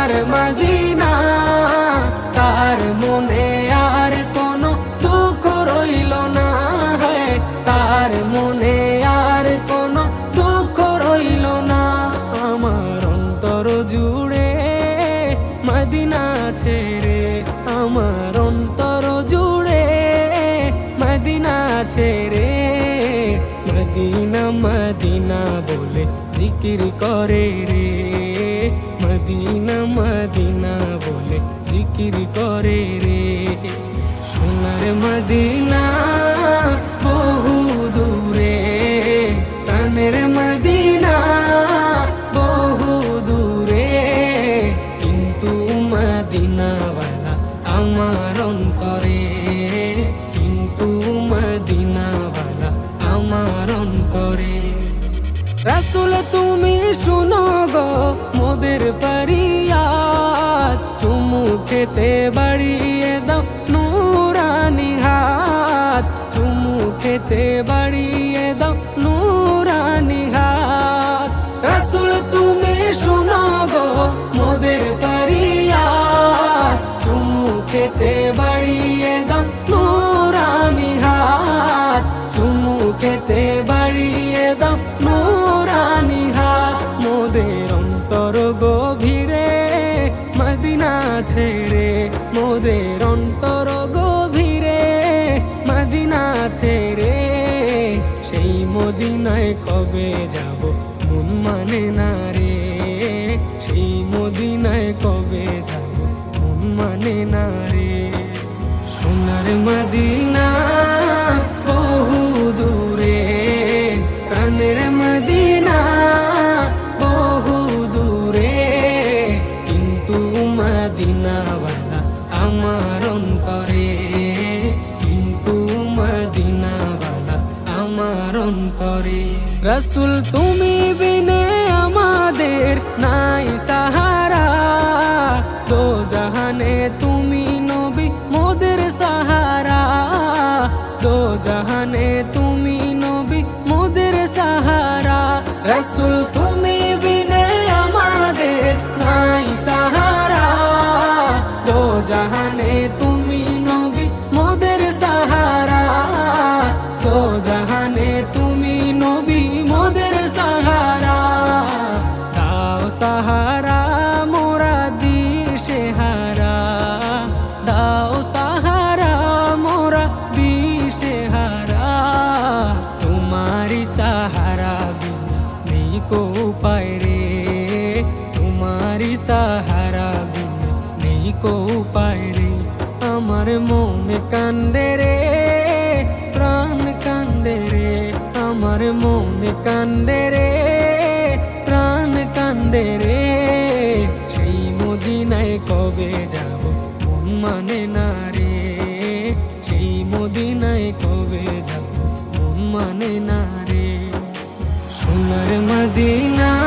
সোনার মদিনা, তার মনে আর কোনো দুঃখ রইল না হয় তার মনে আর কোনো দুঃখ রইল না। আমার অন্তর জুড়ে মদিনা ছেড়ে, আমার অন্তর জুড়ে মদিনা ছেড়ে। মদিনা মদিনা বলে জিকির করে রে। মদিনা জিকির করে রে। সোনার মদিনা বহু দূরে, প্রাণের মদিনা বহু দূরে। কিন্তু মদিনাওয়ালা আমার অন্তরে, কিন্তু মদিনাওয়ালা আমার অন্তরে। রাসুল তুমি শুনো গো মোদের পারিয়াত চুমু খেতে বাড়িয়ে দাও নুরানি হাত। চুমু খেতে বাড়িয়ে দাও নুরানি হাত। রাসুল, তুমি শুনো গো মোদের পারিয়াত চুমু খেতে বাড়িয়ে দাও নুরানি হাত। চুমু খেতে বাড়িয়ে দাও ছেড়ে, মোদের অন্তর গভীরে মাদিনা ছেড়ে। সেই মদিনায় কবে যাব, মন মানে না রে। সেই মদিনায় কবে যাব, মন মানে না রে। সোনার মদিনা মদিনাওয়ালা আমার অন্তরে, কিন্তু মদিনাওয়ালা আমার অন্তরে। রসুল, তুমি বিনে আমাদের নাই সাহারা। তো জাহানে তুমি নবী, মোদের সাহারা। তো জাহানে তুমি নবী, মোদের সাহারা। রসুল, তুমি জাহানে তুমি নবী, মোদের সাহারা। তো জাহানে তুমি নবী, মোদের সাহারা। দাও সাহারা, মোরা দিশে হারা। দাও সাহারা, মোরা দিশে হারা। তোমারি সাহারা বিনা নেই কো কো পায় রে আমার মন কান্দে রে, প্রাণ কান্দে রে। আমার মন কান্দে রে, প্রাণ কান্দে রে। সেই মদিনায় কবে যাব, মন মানে না রে। সেই মদিনায় কবে যাব, মন মানে না রে। সোনার মদিনা